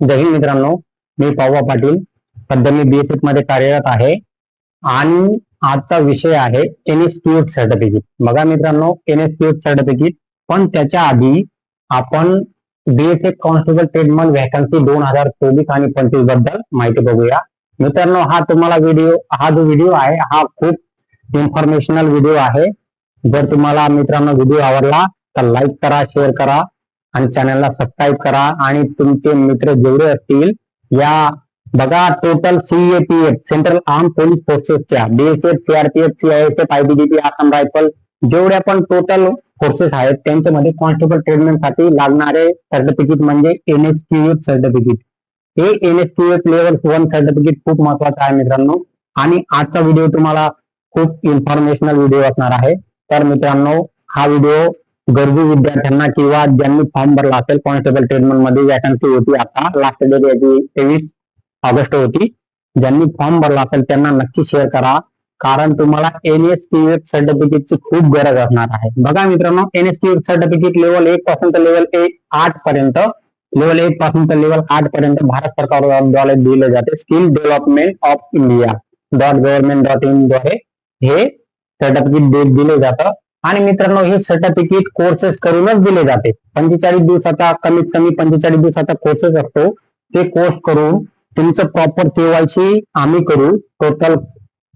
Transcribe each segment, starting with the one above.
जय हिंद मित्रांनो मी पावा पाटील. सध्या मी बीएसएफमध्ये कार्यरत आहे. आणि आजचा विषय आहे एन एस सर्टिफिकेट बघा मित्रांनो एन एस सर्टिफिकेट पण त्याच्या आधी आपण बीएसएफ कॉन्स्टेबल ट्रेडमन व्हॅकन्सी दोन हजार चोवीस आणि पंचवीसबद्दल माहिती बघूया. मित्रांनो हा तुम्हाला व्हिडिओ हा जो व्हिडिओ आहे हा खूप इन्फॉर्मेशनल व्हिडिओ आहे. जर तुम्हाला मित्रांनो व्हिडिओ आवडला तर लाईक करा शेअर करा. आणि चॅनलला सबस्क्राईब करा आणि तुमचे मित्र जेवढे असतील या बघा total CAPF central arm police फोर्सेसच्या BSF CRPF CISF ITBP Assam rifle जेवढ्या पण टोटल फोर्सेस आहेत त्यांच्यामध्ये कॉन्स्टेबल ट्रीटमेंटसाठी लागणारे सर्टिफिकेट म्हणजे एनएसक्यूएफ सर्टिफिकेट हे एनएसक्यूएफ लेवल वन सर्टिफिकेट खूप महत्वाचं आहे मित्रांनो. आणि आजचा व्हिडिओ तुम्हाला खूप इन्फॉर्मेशनल व्हिडिओ असणार आहे. तर मित्रांनो हा व्हिडिओ गरजू विद्यार्थ्यांना किंवा ज्यांनी फॉर्म भरला असेल कॉन्स्टेबल ट्रेडमेंट मध्ये वॅकन्सी होती आता लास्ट डेट याची तेवीस ऑगस्ट होती. ज्यांनी फॉर्म भरला असेल, त्यांना नक्की शेअर करा. कारण तुम्हाला एन एस सर्टिफिकेटची खूप गरज असणार आहे. बघा मित्रांनो एन एस सर्टिफिकेट लेवल एक पासून तर लेवल एक आठ पर्यंत लेवल एक पासून तर लेवल आठ पर्यंत भारत सरकारद्वारे दिले जाते. Skill development of India dot government dot in द्वारे हे सर्टिफिकेट दिले जातं. आणि मित्रांनो हे सर्टिफिकेट कोर्सेस करूनच दिले जाते. पंचेचाळीस दिवसाचा कमीत कमी पंचेचाळीस दिवसाचा कोर्सेस असतो. ते कोर्स करून तुमचं प्रॉपर केवायसी आम्ही करू टोटल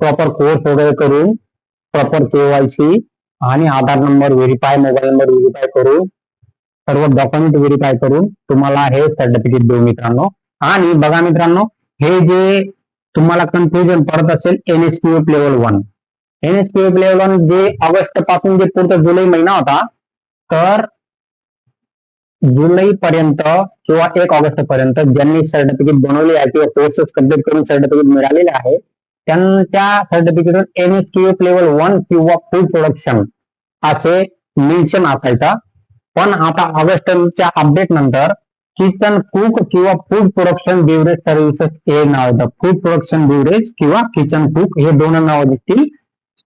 प्रॉपर कोर्स वगैरे करून प्रॉपर केवायसी आणि Aadhaar number verify mobile number verify करून सर्व डॉक्युमेंट व्हेरीफाय करून तुम्हाला हे सर्टिफिकेट देऊ मित्रांनो. आणि बघा मित्रांनो हे जे तुम्हाला कन्फ्युजन पडत असेल NSQF level one NSQF level one जे ऑगस्टपासून जे पुढचा जुलै महिना होता तर जुलै पर्यंत किंवा एक ऑगस्ट पर्यंत ज्यांनी सर्टिफिकेट बनवले आहे किंवा कोर्सेस कंप्लीट करून सर्टिफिकेट मिळालेले आहे त्यांच्या सर्टिफिकेट एनएसक्यूएफ लेवल वन किंवा फूड प्रोडक्शन असे मेन्शन असायचा. पण आता ऑगस्टच्या अपडेट नंतर किचन कुक किंवा फूड प्रोडक्शन बिवरेज सर्व्हिसेस हे नाव येतं फूड प्रोडक्शन बिवरेज किंवा किचन कुक हे दोन नाव दिसतील.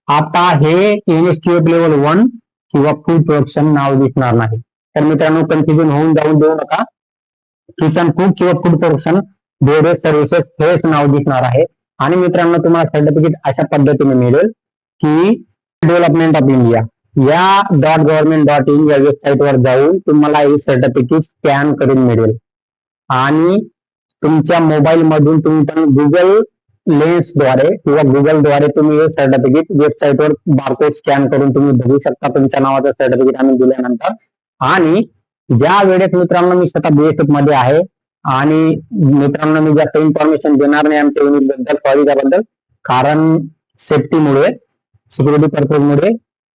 आता हे एनएसक्यूएफ लेवल वन किंवा फूड प्रोडक्शन नाव दिसणार नाही. तर मित्रांनो कन्फ्युजन होऊन जाऊन देऊ नका. किचन फूड किंवा फूड प्रोडक्शन बेवरेज सर्व्हिसेस हेच नाव दिसणार आहे. आणि मित्रांनो तुम्हाला सर्टिफिकेट अशा पद्धतीने मिळेल की डेव्हलपमेंट ऑफ इंडिया या डॉट गव्हर्नमेंट डॉट इन या वेबसाईटवर जाऊन तुम्हाला हे सर्टिफिकेट स्कॅन करून मिळेल. आणि तुमच्या मोबाईल मधून तुम्ही गुगल लेन्सद्वारे किंवा गुगलद्वारे तुम्ही हे सर्टिफिकेट वेबसाईटवर बारकोड स्कॅन करून तुम्ही बघू शकता. तुमच्या नावाचं सर्टिफिकेट आम्ही दिल्यानंतर. आणि ज्या वेळेस मित्रांनो मी स्वतः बीएसएफमध्ये आहे आणि मित्रांनो मी जास्त इन्फॉर्मेशन देणार नाही आमच्या युनिटबद्दल सॉरी त्याबद्दल कारण सेफ्टीमुळे सिक्युरिटी पर्पजमुळे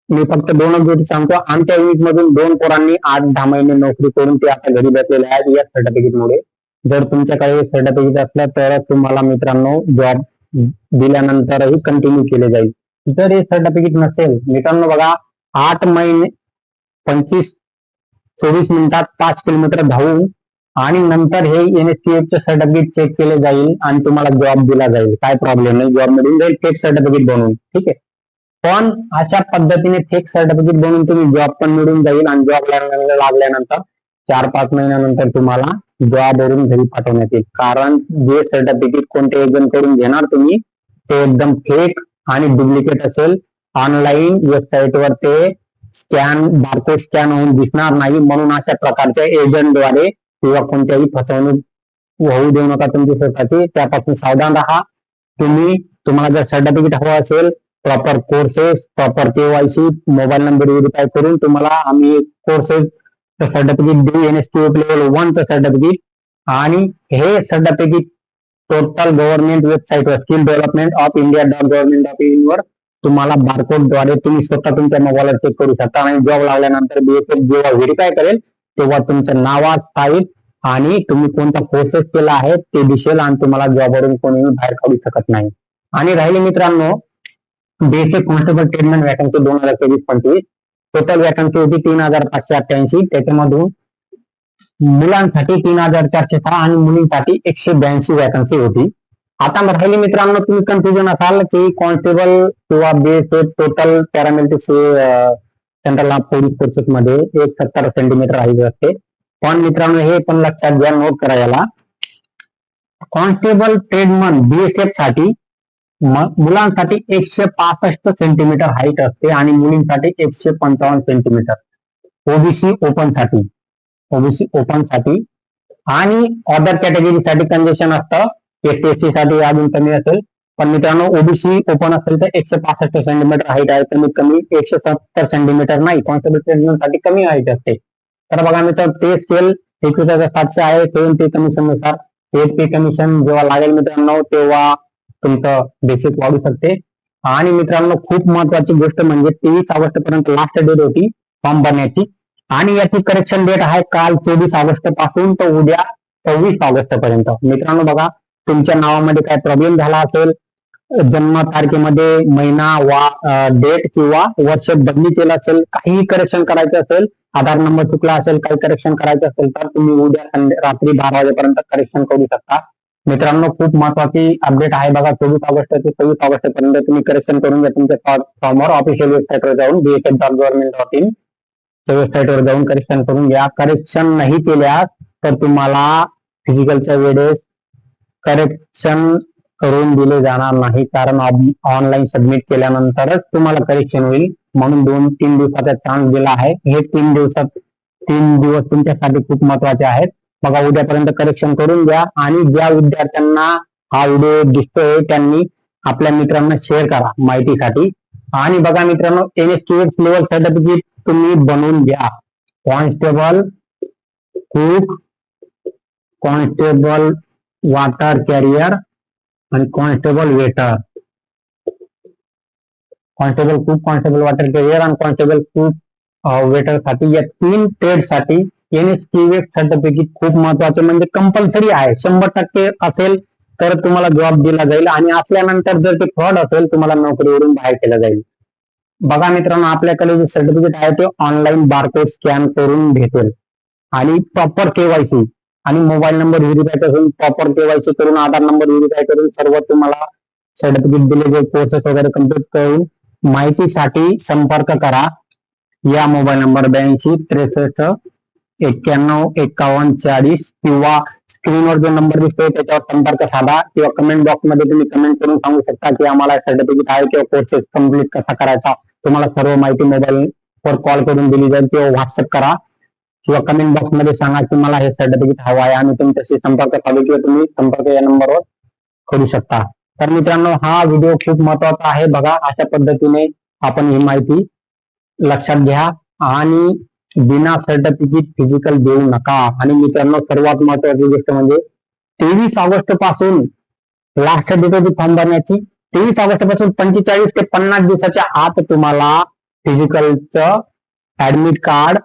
मी फक्त दोनच गोष्टी सांगतो. आमच्या युनिट मधून दोन पोरांनी आठ दहा महिने नोकरी करून ते आता घरी बसलेले आहेत या सर्टिफिकेटमुळे जर तुमच्याकडे सर्टिफिकेट असलं तर तुम्हाला मित्रांनो जॉब दिल्यानंतरही कंटिन्यू केले जाईल. जर हे सर्टिफिकेट नसेल मित्रांनो बघा आठ महिने पंचवीस चोवीस मिनिटात पाच किलोमीटर धावून आणि नंतर हे एनएसपीएफचे सर्टिफिकेट चेक केले जाईल आणि तुम्हाला जॉब दिला जाईल. काय प्रॉब्लेम नाही जॉब मिळून जाईल फेक सर्टिफिकेट बनवून ठीक आहे? पण अशा पद्धतीने फेक सर्टिफिकेट बनवून तुम्ही जॉब पण मिळून जाईल आणि जॉब लागल्यानंतर चार पाच महिन्यानंतर तुम्हाला जॉबवरून घरी पाठवण्यात येईल. कारण जे सर्टिफिकेट कोणत्या एजंटकडून घेणार तुम्ही ते एकदम फेक आणि डुप्लिकेट असेल. ऑनलाईन वेबसाईटवर ते स्कॅन बारकोड स्कॅन होऊन दिसणार नाही. म्हणून अशा प्रकारच्या एजंटद्वारे किंवा कोणत्याही फसवणूक होऊ देऊ नका तुमची स्वतःची. त्यापासून सावधान राहा. तुम्ही तुम्हाला जर सर्टिफिकेट हवं असेल proper courses proper KYC mobile number verify करून तुम्हाला आम्ही courses certificate D N S level वनचं certificate. आणि हे सर्टिफिकेट टोटल गव्हर्नमेंट वेबसाईटवर skill development of India dot government of वर तुम्हाला बारकोडद्वारे तुम्ही स्वतः तुमच्या मोबाईलवर चेक करू शकता. आणि जॉब लागल्यानंतर बीएसएफ जेव्हा व्हेरीफाय करेल तेव्हा तुमचं नावा साईट आणि तुम्ही कोणता कोर्सेस केला आहे ते दिसेल आणि तुम्हाला जॉबवरून कोणीही बाहेर काढू शकत नाही. आणि राहिले मित्रांनो बेसिक कॉन्स्टेबल ट्रेडमेंट वॅकन्सी दोन हजार तेवीस पंचवीस. टोटल वॅकन्सी होती तीन हजार पाचशे अठ्ठ्याऐंशी. त्याच्यामधून मुलांसाठी तीन हजार चारशे सहा आणि मुलींसाठी एकशे ब्याऐंशी वॅकन्सी होती. आता राहिली मित्रांनो तुम्ही कन्फ्युजन असाल की कॉन्स्टेबल किंवा base total paramilitary central police forces मध्ये एक सत्तर सेंटीमीटर हाईट असते. पण मित्रांनो हे पण लक्षात घ्या नोट करा याला. कॉन्स्टेबल ट्रेडमन बीएसएफसाठी मुलांसाठी एकशे पासष्ट सेंटीमीटर हाईट असते आणि मुलींसाठी एकशे पंचावन्न सेंटीमीटर ओबीसी ओपनसाठी. ओबीसी ओपनसाठी. आणि अदर कॅटेगरीसाठी कंजेशन असतं. एस टी साठी अजून कमी असेल. पण मित्रांनो ओबीसी ओपन असेल तर एकशे पासष्ट सेंटीमीटर हाईट आहे. कमीत कमी एकशे सत्तर सेंटीमीटर नाही. कॉन्स्टेबलसाठी कमी हाईट असते. तर बघा मित्र ते स्केल एकवीस हजार सातशे आहे. सेवन पे कमिशननुसार. एक पे कमिशन जेव्हा लागेल मित्रांनो तेव्हा तुमचं बेसिक वाढू शकते. आणि मित्रांनो खूप महत्वाची गोष्ट म्हणजे तेवीस ऑगस्ट पर्यंत लास्ट डेट होती फॉर्म भरण्याची. आणि याची करेक्शन डेट आहे काल चोवीस ऑगस्टपासून तर उद्या सव्वीस ऑगस्ट पर्यंत मित्रांनो बघा तुमच्या नावामध्ये काय प्रॉब्लेम झाला असेल जन्म तारखेमध्ये महिना वा डेट किंवा वर्ष बदली केलं असेल काहीही करेक्शन करायचं असेल आधार नंबर चुकला असेल काही करेक्शन करायचं असेल तर तुम्ही उद्या रात्री बारा वाजेपर्यंत करेक्शन करू शकता. मित्रांनो खूप महत्वाची अपडेट आहे बघा चोवीस ऑगस्ट ते सव्वीस ऑगस्ट पर्यंत तुम्ही करेक्शन करून घ्या. तुमच्या फॉर्मवर ऑफिशियल वेबसाईटवर जाऊन BSF dot government dot in वेबसाईटवर जाऊन करेक्शन करून घ्या. करेक्शन नाही केल्यास तर तुम्हाला फिजिकलच्या वेळेस करेक्शन करून दिले जाणार नाही. कारण ऑनलाईन सबमिट केल्यानंतरच तुम्हाला करेक्शन होईल. म्हणून दोन तीन दिवसाचा चान्स दिला आहे. हे तीन दिवसात तीन दिवस तुमच्यासाठी खूप महत्त्वाचे आहेत. बघा उद्यापर्यंत करेक्शन करून द्या आणि ज्या विद्यार्थ्यांना हा व्हिडिओ दिसतोय त्यांनी आपल्या मित्रांना शेअर करा माहितीसाठी. आणि बघा मित्रांनो एन एस लेवल सर्टिफिकेट तुम्ही बनवून द्या constable cook constable water carrier आणि constable waiter constable cook constable water carrier आणि कॉन्स्टेबल कुक वेटरसाठी या तीन ट्रेडसाठी एन एस सर्टिफिकेट खूप महत्त्वाचे म्हणजे कंपल्सरी आहे. शंभर टक्के असेल तर तुम्हाला जॉब दिला जाईल आणि असल्यानंतर जर ते फ्रॉड असेल तुम्हाला नोकरीवरून बाहेर केलं जाईल. बघा मित्रांनो आपल्याकडे जे सर्टिफिकेट आहे ते ऑनलाईन बारकोड स्कॅन करून भेटेल. आणि प्रॉपर केवायसी आणि मोबाईल नंबर व्हेरीफाय करून प्रॉपर केवायसी करून आधार नंबर व्हेरीफाय करून सर्व तुम्हाला सर्टिफिकेट दिले जाईल. कोर्सेस वगैरे कंप्लीट करून माहितीसाठी संपर्क करा. या मोबाईल नंबर ब्याऐंशी त्रेसष्ट एक्क्याण्णव एक्कावन्न चाळीस किंवा स्क्रीनवर जो नंबर दिसतोय त्याच्यावर संपर्क साधा किंवा कमेंट बॉक्समध्ये तुम्ही कमेंट करून सांगू शकता की आम्हाला सर्टिफिकेट आहे किंवा कोर्सेस कंप्लीट कसा करायचा. तुम्हाला सर्व माहिती मोबाईल वर कॉल करून दिली जाईल किंवा व्हॉट्सअप करा. किंवा कमेंट बॉक्समध्ये सांगा की मला हे सर्टिफिकेट हवं आहे आणि तुमच्याशी संपर्क साधू किंवा तुम्ही संपर्क या नंबरवर करू शकता. तर मित्रांनो हा व्हिडिओ खूप महत्त्वाचा आहे. बघा अशा पद्धतीने आपण ही माहिती लक्षात घ्या. आणि बिना सर्टिफिकेट फिजिकल देऊ नका. आणि मित्रांनो सर्वात महत्वाची गोष्ट म्हणजे तेवीस ऑगस्टपासून लास्ट डेट फॉर्म भरण्याची तेवीस ऑगस्टपासून पंचेचाळीस ते पन्नास दिवसाच्या आत तुम्हाला फिजिकलचं ऍडमिट कार्ड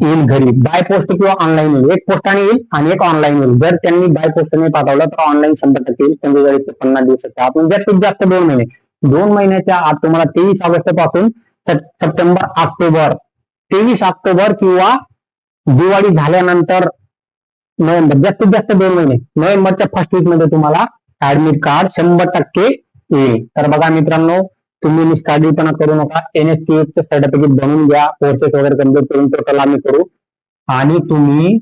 येईल घरी. बाय पोस्ट किंवा ऑनलाईन येईल. एक पोस्टाने येईल आणि एक ऑनलाईन येईल. जर त्यांनी बाय पोस्टने पाठवलं तर ऑनलाईन शंभर टक्के येईल पंचेचाळीस ते पन्नास दिवसाच्या आत. म्हणजे जास्तीत जास्त दोन महिने. दोन महिन्याच्या आत तुम्हाला तेवीस ऑगस्टपासून सप्टेंबर ऑक्टोबर तेवीस ऑक्टोबर किंवा दिवाळी झाल्यानंतर नोव्हेंबर जास्तीत जास्त दोन महिने. नोव्हेंबरच्या फर्स्ट वीकमध्ये तुम्हाला ऍडमिट कार्ड शंभर टक्के येईल. तर बघा मित्रांनो तुम्ही निष्काळजीपणा करू नका. एनएसटी सर्टिफिकेट बनवून घ्या. कोर्सेस वगैरे कंप्लीट करून टोटल आम्ही करू. आणि तुम्ही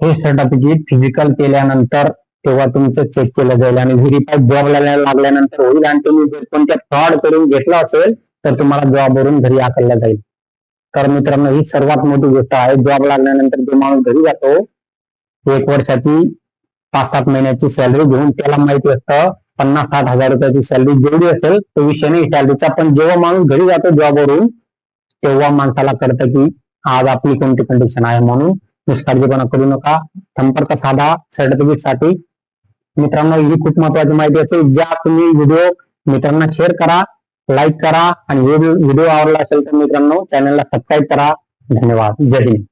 हे सर्टिफिकेट फिजिकल केल्यानंतर तेव्हा तुमचं चेक केलं जाईल आणि व्हेरीफाय जॉब लागल्यानंतर होईल. आणि तुम्ही जर कोणत्या फ्रॉड करून घेतला असेल तर तुम्हाला जॉबवरून घरी आकलला जाईल. तर मित्रांनो ही सर्वात मोठी गोष्ट आहे. जॉब लागल्यानंतर जो माणूस घरी जातो एक वर्षाची पाच सात महिन्याची सॅलरी घेऊन त्याला माहिती असतं पन्नास साठ हजार रुपयाची सॅलरी जेवढी असेल तो विषय नाही सॅलरीचा पण जेव्हा माणूस घरी जातो जॉबवरून तेव्हा माणसाला कळतं की आज आपली कोणती कंडिशन आहे म्हणून निष्काळजीपणा करू नका. संपर्क साधा सर्टिफिकेटसाठी मित्रांनो ही खूप महत्वाची माहिती असेल. ज्या तुम्ही व्हिडिओ मित्रांना शेअर करा लाईक करा आणि व्हिडिओ आवडला असेल तर मित्रांनो चॅनलला सबस्क्राईब करा. धन्यवाद. जय हिंद.